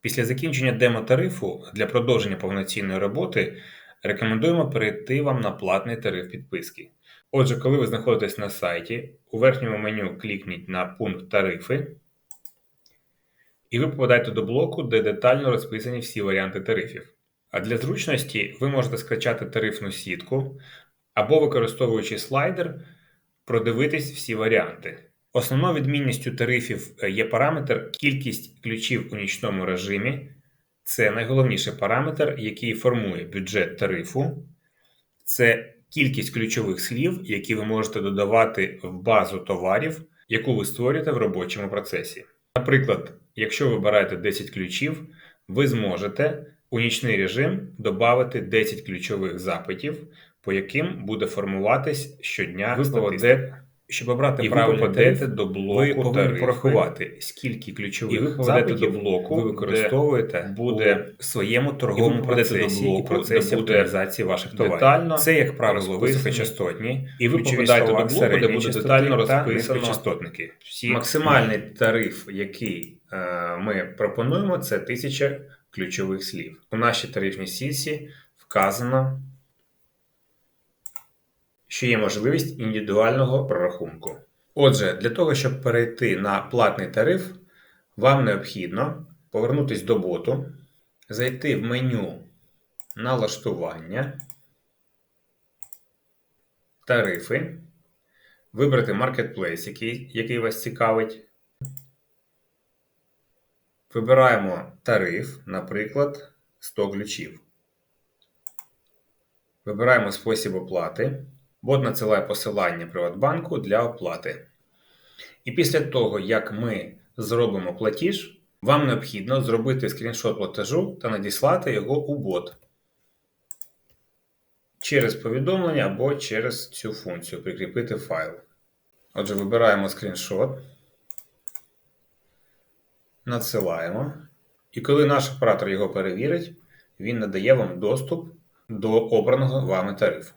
Після закінчення демо-тарифу для продовження повноцінної роботи рекомендуємо перейти вам на платний тариф підписки. Отже, коли ви знаходитесь на сайті, у верхньому меню клікніть на пункт Тарифи, і ви попадаєте до блоку, де детально розписані всі варіанти тарифів. А для зручності ви можете скачати тарифну сітку або, використовуючи слайдер, продивитись всі варіанти. Основною відмінністю тарифів е, є параметр кількість ключів у нічному режимі. Це найголовніший параметр, який формує бюджет тарифу. Це кількість ключових слів, які ви можете додавати в базу товарів, яку ви створюєте в робочому процесі. Наприклад, якщо ви вибираєте 10 ключів, ви зможете у нічний режим додати 10 ключових запитів, по яким буде формуватись щодня Ви статистика. Щоб обрати І ви правильний попадете тариф, до ви блоку повинні тарифи. порахувати, скільки І ключових ви запитів до блоку, ви використовуєте буде в своєму торговому попадете до процесі блоку, і процесі оптимізації ваших товарів. детально Це, як правило, високочастотні, І ви попадаєте до блоку, де буде детально та розписано всі- Максимальний тариф, який е, ми пропонуємо, це 1000 ключових слів. У нашій тарифній сітці вказано, що є можливість індивідуального прорахунку. Отже, для того, щоб перейти на платний тариф, вам необхідно повернутися до боту, зайти в меню налаштування, тарифи, вибрати Marketplace, який, який вас цікавить. Вибираємо тариф, наприклад, 100 ключів. Вибираємо спосіб оплати. Бот надсилає посилання Приватбанку для оплати. І після того, як ми зробимо платіж, вам необхідно зробити скріншот платежу та надіслати його у бот через повідомлення або через цю функцію прикріпити файл. Отже, вибираємо скріншот, надсилаємо. І коли наш оператор його перевірить, він надає вам доступ до обраного вами тарифу.